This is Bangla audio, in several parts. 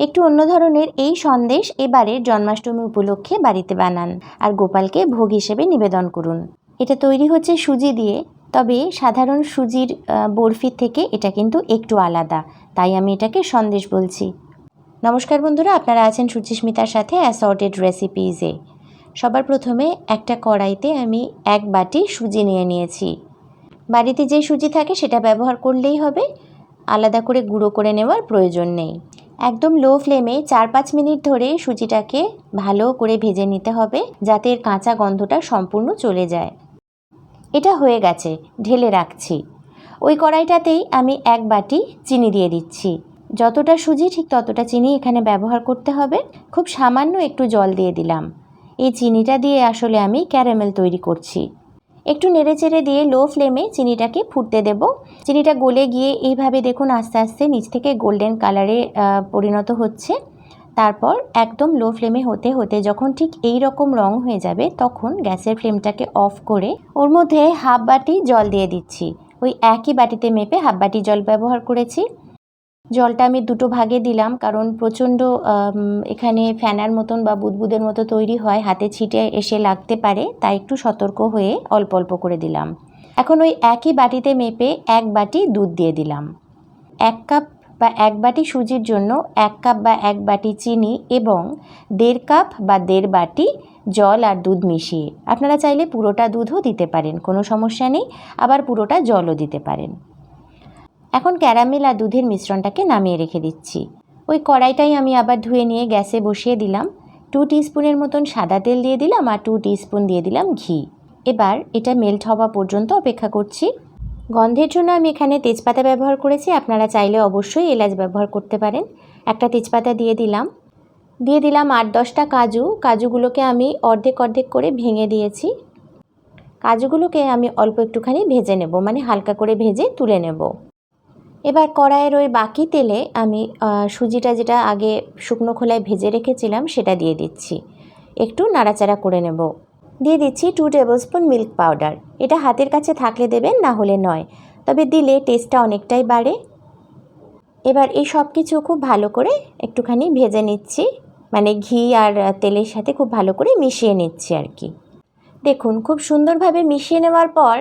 একটু অন্য ধরনের এই সন্দেশ এবারের জন্মাষ্টমী উপলক্ষে বাড়িতে বানান আর গোপালকে ভোগ হিসেবে নিবেদন করুন। এটা তৈরি হচ্ছে সুজি দিয়ে, তবে সাধারণ সুজির বরফির থেকে এটা কিন্তু একটু আলাদা। তাই আমি এটাকে সন্দেশ বলছি। নমস্কার বন্ধুরা, আপনারা আছেন সুচিস্মিতার সাথে অ্যাসর্টেড রেসিপিজে সবার প্রথমে একটা কড়াইতে আমি এক বাটি সুজি নিয়ে নিয়েছি। বাড়িতে যে সুজি থাকে সেটা ব্যবহার করলেই হবে। আলাদা করে গুঁড়ো করে নেওয়ার প্রয়োজন নেই। একদম লো ফ্লেমে চার পাঁচ মিনিট ধরে সুজিটাকে ভালো করে ভেজে নিতে হবে যাতে এর কাঁচা গন্ধটা সম্পূর্ণ চলে যায়। এটা হয়ে গেছে, ঢেলে রাখছি। ওই কড়াইটাতেই আমি এক বাটি চিনি দিয়ে দিচ্ছি। যতটা সুজি ঠিক ততটা চিনি এখানে ব্যবহার করতে হবে। খুব সামান্য একটু জল দিয়ে দিলাম। এই চিনিটা দিয়ে আসলে আমি ক্যারামেল তৈরি করছি। একটু নেড়েচেড়ে দিয়ে লো ফ্লেমে চিনিটাকে ফুটতে দেব। চিনিটা গলে গিয়ে এইভাবে দেখুন আস্তে আস্তে নিচ থেকে গোল্ডেন কালারে পরিণত হচ্ছে। তারপর একদম লো ফ্লেমে হতে হতে যখন ঠিক এই রকম রং হয়ে যাবে তখন গ্যাসের ফ্লেমটাকে অফ করে ওর মধ্যে হাফ বাটি জল দিয়ে দিচ্ছি। ওই একই বাটিতে মেপে হাফ বাটি জল ব্যবহার করেছি। জলটা আমি দুটো ভাগে দিলাম, কারণ প্রচণ্ড এখানে ফ্যানার মতন বা বুদবুদের মতো তৈরি হয়, হাতে ছিটে এসে লাগতে পারে, তাই একটু সতর্ক হয়ে অল্প অল্প করে দিলাম। এখন ওই একই বাটিতে মেপে এক বাটি দুধ দিয়ে দিলাম। এক কাপ বা এক বাটি সুজির জন্য এক কাপ বা এক বাটি চিনি এবং দেড় কাপ বা দেড় বাটি জল আর দুধ মিশিয়ে। আপনারা চাইলে পুরোটা দুধও দিতে পারেন, কোনো সমস্যা নেই, আবার পুরোটা জলও দিতে পারেন। এখন ক্যারামেল আর দুধের মিশ্রণটাকে নামিয়ে রেখে দিচ্ছি। ওই কড়াইটাই আমি আবার ধুয়ে নিয়ে গ্যাসে বসিয়ে দিলাম। টু টিস্পুনের মতন সাদা তেল দিয়ে দিলাম আর টু টিস্পুন দিয়ে দিলাম ঘি। এবার এটা মেল্ট হওয়া পর্যন্ত অপেক্ষা করছি। গন্ধের জন্য আমি এখানে তেজপাতা ব্যবহার করেছি। আপনারা চাইলে অবশ্যই এলাচ ব্যবহার করতে পারেন। একটা তেজপাতা দিয়ে দিলাম। দিয়ে দিলাম আট দশটা কাজু। কাজুগুলোকে আমি অর্ধেক অর্ধেক করে ভেঙে দিয়েছি। কাজুগুলোকে আমি অল্প একটুখানি ভেজে নেব। মানে হালকা করে ভেজে তুলে নেব। এবার কড়াইয়ের ওই বাকি তেলে আমি সুজিটা যেটা আগে শুকনো খোলায় ভেজে রেখেছিলাম সেটা দিয়ে দিচ্ছি। একটু নাড়াচাড়া করে নেব। দিয়ে দিচ্ছি টু টেবিলস্পুন মিল্ক পাউডার এটা হাতের কাছে থাকলে দেবেন, না হলে নয়। তবে দিলে টেস্টটা অনেকটাই বাড়ে। এবার এই সব কিছু খুব ভালো করে একটুখানি ভেজে নিচ্ছি। মানে ঘি আর তেলের সাথে খুব ভালো করে মিশিয়ে নিচ্ছি আর কি। দেখুন, খুব সুন্দরভাবে মিশিয়ে নেওয়ার পর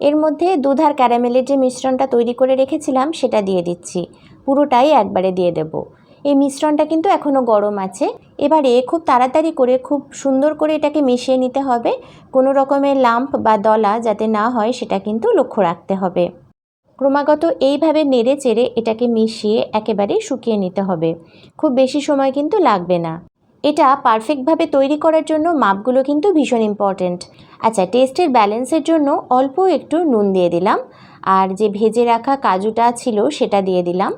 এর মধ্যে দুধ আর ক্যারামেলের যে মিশ্রণটা তৈরি করে রেখেছিলাম, সেটা দিয়ে দিচ্ছি। পুরোটাই একবারে দিয়ে দেব। এই মিশ্রণটা কিন্তু এখনও গরম আছে। এবারে খুব তাড়াতাড়ি করে, খুব সুন্দর করে এটাকে মিশিয়ে নিতে হবে। কোনো রকমের লাম্প বা দলা যাতে না হয়, সেটা কিন্তু লক্ষ্য রাখতে হবে। ক্রমাগত এইভাবে নেড়ে চেড়ে এটাকে মিশিয়ে একেবারে শুকিয়ে নিতে হবে। খুব বেশি সময় কিন্তু লাগবে না। এটা পারফেক্টভাবে তৈরি করার জন্য মাপগুলো কিন্তু ভীষণ ইম্পর্ট্যান্ট আচ্ছা টেস্টের ব্যালেন্সের জন্য অল্প একটু নুন দিয়ে দিলাম, আর যে ভেজে রাখা কাজুটা ছিল সেটা দিয়ে দিলাম।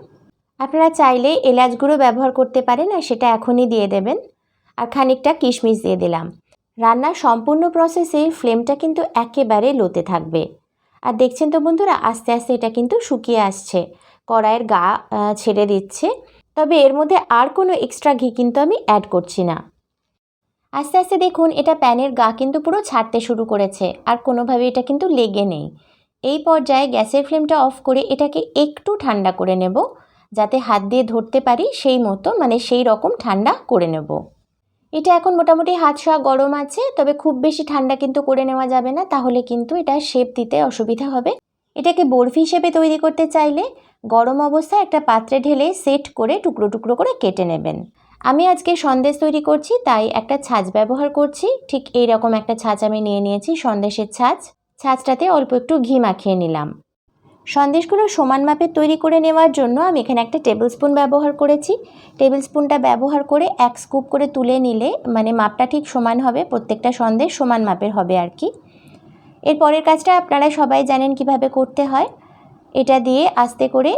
আপনারা চাইলে এলাচ গুঁড়ো ব্যবহার করতে পারেন, আর সেটা এখনই দিয়ে দেবেন। আর খানিকটা কিশমিশ দিয়ে দিলাম। রান্নার সম্পূর্ণ প্রসেসে ফ্লেমটা কিন্তু একেবারে লোতে থাকবে। আর দেখছেন তো বন্ধুরা, আস্তে আস্তে এটা কিন্তু শুকিয়ে আসছে। কড়াইয়ের গা ছেড়ে দিচ্ছে। তবে এর মধ্যে আর কোনো এক্সট্রা ঘি কিন্তু আমি অ্যাড করছি না। আস্তে আস্তে দেখুন, এটা প্যানের গা কিন্তু পুরো ছাড়তে শুরু করেছে, আর কোনোভাবে এটা কিন্তু লেগে নেই। এই পর্যায়ে গ্যাসের ফ্লেমটা অফ করে এটাকে একটু ঠান্ডা করে নেব, যাতে হাত দিয়ে ধরতে পারি সেই মতো মানে সেই রকম ঠান্ডা করে নেব। এটা এখন মোটামুটি হাত শোয়া গরম আছে, তবে খুব বেশি ঠান্ডা কিন্তু করে নেওয়া যাবে না, তাহলে কিন্তু এটা শেপ দিতে অসুবিধা হবে। এটাকে বরফি হিসেবে তৈরি করতে চাইলে গরম অবস্থায় একটা পাত্রে ঢেলে সেট করে টুকরো টুকরো করে কেটে নেবেন। আমি আজকে সন্দেশ তৈরি করছি, তাই একটা ছাঁচ ব্যবহার করছি। ঠিক এই রকম একটা ছাঁচ আমি নিয়ে নিয়েছি, সন্দেশের ছাঁচ। ছাঁচটাতে অল্প একটু ঘি মাখিয়ে নিলাম। সন্দেশগুলো সমান মাপের তৈরি করে নেওয়ার জন্য আমি এখানে একটা টেবিল স্পুন ব্যবহার করেছি। টেবিল স্পুনটা ব্যবহার করে এক স্কুপ করে তুলে নিলে মানে মাপটা ঠিক সমান হবে, প্রত্যেকটা সন্দেশ সমান মাপের হবে আর কি। এর পরের কাজটা আপনারা সবাই জানেন কীভাবে করতে হয়। এটা দিয়ে আস্তে করে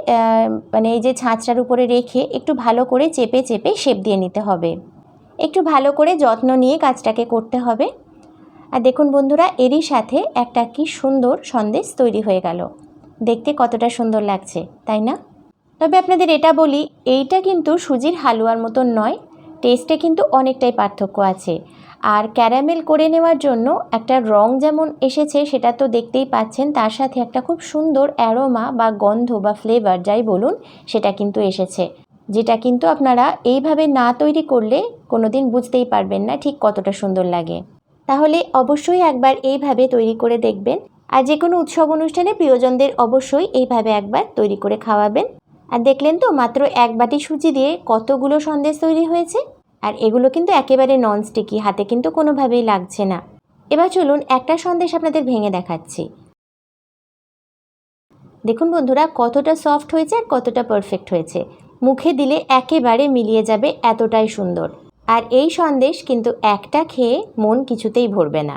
মানে এই যে ছাঁচটার উপরে রেখে একটু ভালো করে চেপে চেপে শেপ দিয়ে নিতে হবে। একটু ভালো করে যত্ন নিয়ে কাজটাকে করতে হবে। আর দেখুন বন্ধুরা, এরই সাথে একটা কি সুন্দর সন্দেশ তৈরি হয়ে গেল। দেখতে কতটা সুন্দর লাগছে, তাই না? তবে আপনাদের এটা বলি, এইটা কিন্তু সুজির হালুয়ার মতন নয়, টেস্টে কিন্তু অনেকটাই পার্থক্য আছে। আর ক্যারামেল করে নেওয়ার জন্য একটা রং যেমন এসেছে সেটা তো দেখতেই পাচ্ছেন, তার সাথে একটা খুব সুন্দর অ্যারোমা বা গন্ধ বা ফ্লেভার যাই বলুন, সেটা কিন্তু এসেছে। যেটা কিন্তু আপনারা এইভাবে না তৈরি করলে কোনোদিন বুঝতেই পারবেন না ঠিক কতটা সুন্দর লাগে। তাহলে অবশ্যই একবার এইভাবে তৈরি করে দেখবেন। আর যে কোনো উৎসব অনুষ্ঠানে প্রিয়জনদের অবশ্যই এইভাবে একবার তৈরি করে খাওয়াবেন। আর দেখলেন তো মাত্র এক বাটি সুজি দিয়ে কতগুলো সন্দেশ তৈরি হয়েছে? আর এগুলো কিন্তু একেবারে নন স্টিকি হাতে কিন্তু কোনোভাবেই লাগছে না। এবার চলুন একটা সন্দেশ আপনাদের ভেঙে দেখাচ্ছি। দেখুন বন্ধুরা, কতটা সফট হয়েছে আর কতটা পারফেক্ট হয়েছে। মুখে দিলে একেবারে মিলিয়ে যাবে এতটাই সুন্দর। আর এই সন্দেশ কিন্তু একটা খেয়ে মন কিছুতেই ভরবে না।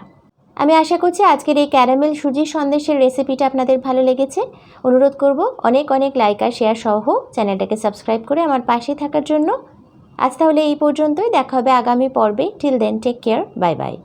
আমি আশা করছি আজকের এই ক্যারামেল সুজির সন্দেশের রেসিপিটা আপনাদের ভালো লেগেছে। অনুরোধ করব, অনেক অনেক লাইক আর শেয়ার সহ চ্যানেলটাকে সাবস্ক্রাইব করে আমার পাশে থাকার জন্য। আজ তাহলে এই পর্যন্তই দেখা হবে আগামী পর্বে। Till then take care bye bye